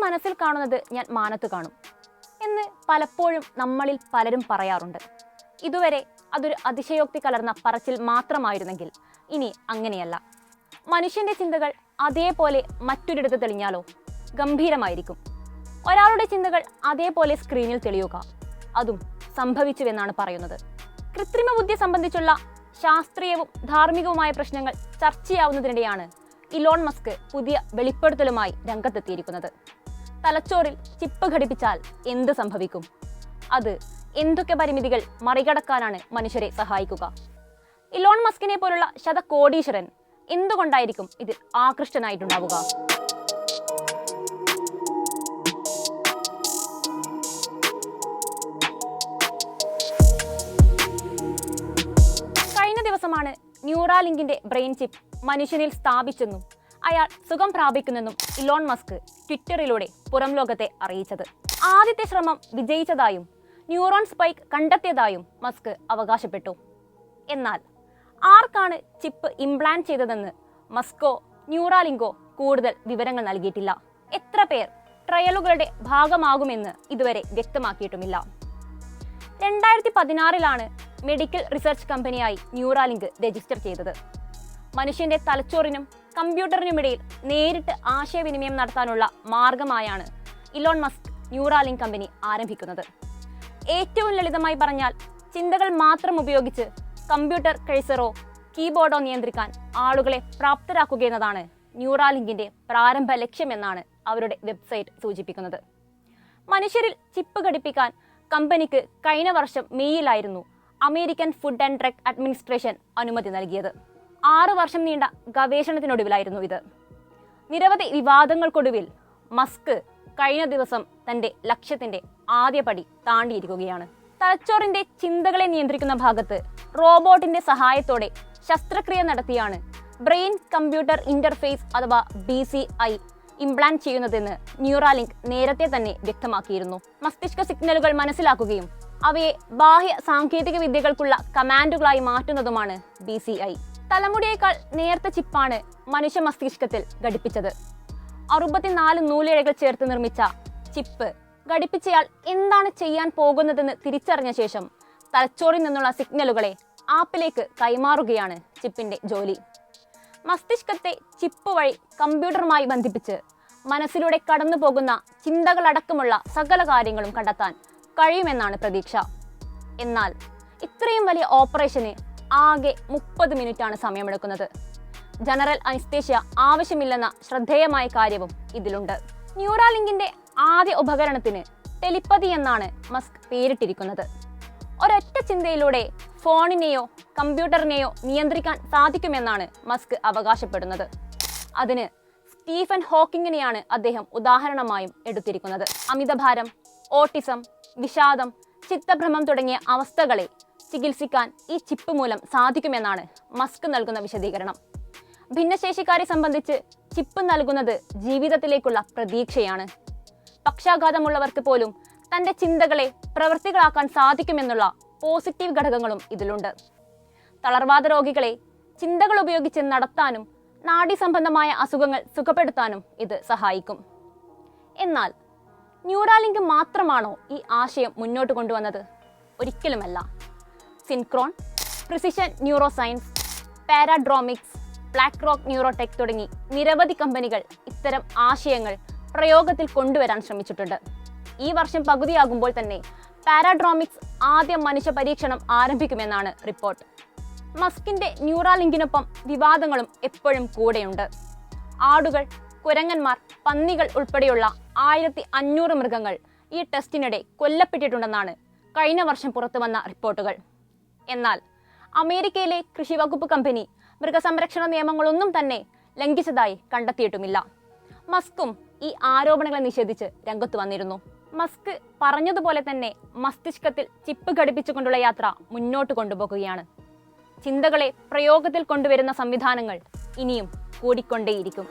മനസ്സിൽ കാണുന്നത് ഞാൻ മാനത്ത് കാണും എന്ന് പലപ്പോഴും നമ്മളിൽ പലരും പറയാറുണ്ട്. ഇതുവരെ അതൊരു അതിശയോക്തി കലർന്ന പറച്ചിൽ മാത്രമായിരുന്നെങ്കിൽ ഇനി അങ്ങനെയല്ല. മനുഷ്യന്റെ ചിന്തകൾ അതേപോലെ മറ്റൊരിടത്ത് തെളിഞ്ഞാലോ ഗംഭീരമായിരിക്കും. ഒരാളുടെ ചിന്തകൾ അതേപോലെ സ്ക്രീനിൽ തെളിയുക അതും സംഭവിച്ചുവെന്നാണ് പറയുന്നത്. കൃത്രിമ ബുദ്ധി സംബന്ധിച്ചുള്ള ശാസ്ത്രീയവും ധാർമ്മികവുമായ പ്രശ്നങ്ങൾ ചർച്ചയാവുന്നതിനിടെയാണ് ഇലോൺ മസ്ക് പുതിയ വെളിപ്പെടുത്തലുമായി രംഗത്തെത്തിയിരിക്കുന്നത്. തലച്ചോറിൽ ചിപ്പ് ഘടിപ്പിച്ചാൽ എന്ത് സംഭവിക്കും? അത് എന്തൊക്കെ പരിമിതികൾ മറികടക്കാനാണ് മനുഷ്യരെ സഹായിക്കുക? ഇലോൺ മസ്കിനെ പോലുള്ള ശതകോടീശ്വരൻ എന്തുകൊണ്ടായിരിക്കും ഇതിൽ ആകൃഷ്ടനായിട്ടുണ്ടാവുക? കഴിഞ്ഞ ദിവസമാണ് ന്യൂറാലിങ്കിന്റെ ബ്രെയിൻ ചിപ്പ് മനുഷ്യനിൽ സ്ഥാപിച്ചെന്നും അയാൾ സുഖം പ്രാപിക്കുന്നെന്നും ഇലോൺ മസ്ക് ട്വിറ്ററിലൂടെ പുറം ലോകത്തെ അറിയിച്ചത്. ആദ്യത്തെ ശ്രമം വിജയിച്ചതായും ന്യൂറോൺ സ്പൈക്ക് കണ്ടെത്തിയതായും മസ്ക് അവകാശപ്പെട്ടു. എന്നാൽ ആർക്കാണ് ചിപ്പ് ഇംപ്ലാന്റ് ചെയ്തതെന്ന് മസ്കോ ന്യൂറാലിങ്കോ കൂടുതൽ വിവരങ്ങൾ നൽകിയിട്ടില്ല. എത്ര പേർ ട്രയലുകളുടെ ഭാഗമാകുമെന്ന് ഇതുവരെ വ്യക്തമാക്കിയിട്ടുമില്ല. രണ്ടായിരത്തി പതിനാറിലാണ് മെഡിക്കൽ റിസർച്ച് കമ്പനിയായി ന്യൂറാലിങ്ക് രജിസ്റ്റർ ചെയ്തത്. മനുഷ്യന്റെ തലച്ചോറിനും കമ്പ്യൂട്ടറിനുമിടയിൽ നേരിട്ട് ആശയവിനിമയം നടത്താനുള്ള മാർഗമായാണ് ഇലോൺ മസ്ക് ന്യൂറാലിങ്ക് കമ്പനി ആരംഭിക്കുന്നത്. ഏറ്റവും ലളിതമായി പറഞ്ഞാൽ ചിന്തകൾ മാത്രം ഉപയോഗിച്ച് കമ്പ്യൂട്ടർ കഴ്സറോ കീബോർഡോ നിയന്ത്രിക്കാൻ ആളുകളെ പ്രാപ്തരാക്കുക എന്നതാണ് ന്യൂറാലിങ്കിന്റെ പ്രാരംഭ ലക്ഷ്യമെന്നാണ് അവരുടെ വെബ്സൈറ്റ് സൂചിപ്പിക്കുന്നത്. മനുഷ്യരിൽ ചിപ്പ് ഘടിപ്പിക്കാൻ കമ്പനിക്ക് കഴിഞ്ഞ വർഷം മെയ്യിലായിരുന്നു American Food and Drug Administration അനുമതി നൽകിയത്. ആറു വർഷം നീണ്ട ഗവേഷണത്തിനൊടുവിലായിരുന്നു ഇത്. നിരവധി വിവാദങ്ങൾക്കൊടുവിൽ മസ്ക് കഴിഞ്ഞ ദിവസം തന്റെ ലക്ഷ്യത്തിന്റെ ആദ്യപടി താണ്ടിയിരിക്കുകയാണ്. തലച്ചോറിന്റെ ചിന്തകളെ നിയന്ത്രിക്കുന്ന ഭാഗത്ത് റോബോട്ടിന്റെ സഹായത്തോടെ ശസ്ത്രക്രിയ നടത്തിയാണ് ബ്രെയിൻ കമ്പ്യൂട്ടർ ഇന്റർഫേസ് അഥവാ ബി സി ഐ ഇംപ്ലാന്റ് ചെയ്യുന്നതെന്ന് ന്യൂറാലിങ്ക് നേരത്തെ തന്നെ വ്യക്തമാക്കിയിരുന്നു. മസ്തിഷ്ക സിഗ്നലുകൾ മനസ്സിലാക്കുകയും അവയെ ബാഹ്യ സാങ്കേതിക വിദ്യകൾക്കുള്ള കമാൻഡുകളായി മാറ്റുന്നതുമാണ് ബി തലമുടിയേക്കാൾ നേർത്ത ചിപ്പാണ് മനുഷ്യ മസ്തിഷ്കത്തിൽ ഘടിപ്പിച്ചത്. അറുപത്തിനാല് നൂലിഴകൾ ചേർത്ത് നിർമ്മിച്ച ചിപ്പ് ഘടിപ്പിച്ചയാൾ എന്താണ് ചെയ്യാൻ പോകുന്നതെന്ന് തിരിച്ചറിഞ്ഞ ശേഷം തലച്ചോറിൽ നിന്നുള്ള സിഗ്നലുകളെ ആപ്പിലേക്ക് കൈമാറുകയാണ് ചിപ്പിന്റെ ജോലി. മസ്തിഷ്കത്തെ ചിപ്പ് വഴി കമ്പ്യൂട്ടറുമായി ബന്ധിപ്പിച്ച് മനസ്സിലൂടെ കടന്നു പോകുന്ന ചിന്തകളടക്കമുള്ള സകല കാര്യങ്ങളും കണ്ടെത്താൻ കഴിയുമെന്നാണ് പ്രതീക്ഷ. എന്നാൽ ഇത്രയും വലിയ ഓപ്പറേഷന് ആകെ മുപ്പത് മിനിറ്റാണ് സമയമെടുക്കുന്നത്. ജനറൽ അനിസ്തേഷ്യ ആവശ്യമില്ലെന്ന ശ്രദ്ധേയമായ കാര്യവും ഇതിലുണ്ട്. ന്യൂറാലിങ്കിന്റെ ആദ്യ ഉപകരണത്തിന് ടെലിപ്പതി എന്നാണ് മസ്ക് പേരിട്ടിരിക്കുന്നത്. ഒരൊറ്റ ചിന്തയിലൂടെ ഫോണിനെയോ കമ്പ്യൂട്ടറിനെയോ നിയന്ത്രിക്കാൻ സാധിക്കുമെന്നാണ് മസ്ക് അവകാശപ്പെടുന്നത്. അതിന് സ്റ്റീഫൻ ഹോക്കിങ്ങിനെയാണ് അദ്ദേഹം ഉദാഹരണമായും എടുത്തിരിക്കുന്നത്. അമിതഭാരം ഓട്ടിസം വിഷാദം ചിത്തഭ്രമം തുടങ്ങിയ അവസ്ഥകളെ ചികിത്സിക്കാൻ ഈ ചിപ്പ് മൂലം സാധിക്കുമെന്നാണ് മസ്ക് നൽകുന്ന വിശദീകരണം. ഭിന്നശേഷിക്കാരെ സംബന്ധിച്ച് ചിപ്പ് നൽകുന്നത് ജീവിതത്തിലേക്കുള്ള പ്രതീക്ഷയാണ്. പക്ഷാഘാതമുള്ളവർക്ക് പോലും തന്റെ ചിന്തകളെ പ്രവൃത്തികളാക്കാൻ സാധിക്കുമെന്നുള്ള പോസിറ്റീവ് ഘടകങ്ങളും ഇതിലുണ്ട്. തളർവാദ രോഗികളെ ചിന്തകൾ ഉപയോഗിച്ച് നടത്താനും നാഡി സംബന്ധമായ അസുഖങ്ങൾ സുഖപ്പെടുത്താനും ഇത് സഹായിക്കും. എന്നാൽ ന്യൂറാലിങ്ക് മാത്രമാണോ ഈ ആശയം മുന്നോട്ട് കൊണ്ടുവന്നത്? ഒരിക്കലുമല്ല. Synchron Precision Neuroscience Paradromics Blackrock Neurotech തുടങ്ങി നിരവധി കമ്പനികൾ ഇത്തരം ആശയങ്ങൾ പ്രയോഗത്തിൽ കൊണ്ടുവരാൻ ശ്രമിച്ചിട്ടുണ്ട്. ഈ വർഷം പകുതിയാകുമ്പോൾ തന്നെ പാരാഡ്രോമിക്സ് ആദ്യ മനുഷ്യ പരീക്ഷണം ആരംഭിക്കുമെന്നാണ് റിപ്പോർട്ട്. മസ്കിന്റെ ന്യൂറാലിങ്കിനൊപ്പം വിവാദങ്ങളും എപ്പോഴും കൂടെയുണ്ട്. ആടുകൾ കുരങ്ങന്മാർ പന്നികൾ ഉൾപ്പെടെയുള്ള ആയിരത്തി അഞ്ഞൂറ് മൃഗങ്ങൾ ഈ ടെസ്റ്റിനിടെ കൊല്ലപ്പെട്ടിട്ടുണ്ടെന്നാണ് കഴിഞ്ഞ വർഷം പുറത്തുവന്ന റിപ്പോർട്ടുകൾ. എന്നാൽ അമേരിക്കയിലെ കൃഷി വകുപ്പ് കമ്പനി മൃഗസംരക്ഷണ നിയമങ്ങളൊന്നും തന്നെ ലംഘിച്ചതായി കണ്ടെത്തിയിട്ടുമില്ല. മസ്കും ഈ ആരോപണങ്ങളെ നിഷേധിച്ച് രംഗത്ത് വന്നിരുന്നു. മസ്ക് പറഞ്ഞതുപോലെ തന്നെ മസ്തിഷ്കത്തിൽ ചിപ്പ് ഘടിപ്പിച്ചുകൊണ്ടുള്ള യാത്ര മുന്നോട്ട് കൊണ്ടുപോകുകയാണ്. ചിന്തകളെ പ്രയോഗത്തിൽ കൊണ്ടുവരുന്ന സംവിധാനങ്ങൾ ഇനിയും കൂടിക്കൊണ്ടേയിരിക്കും.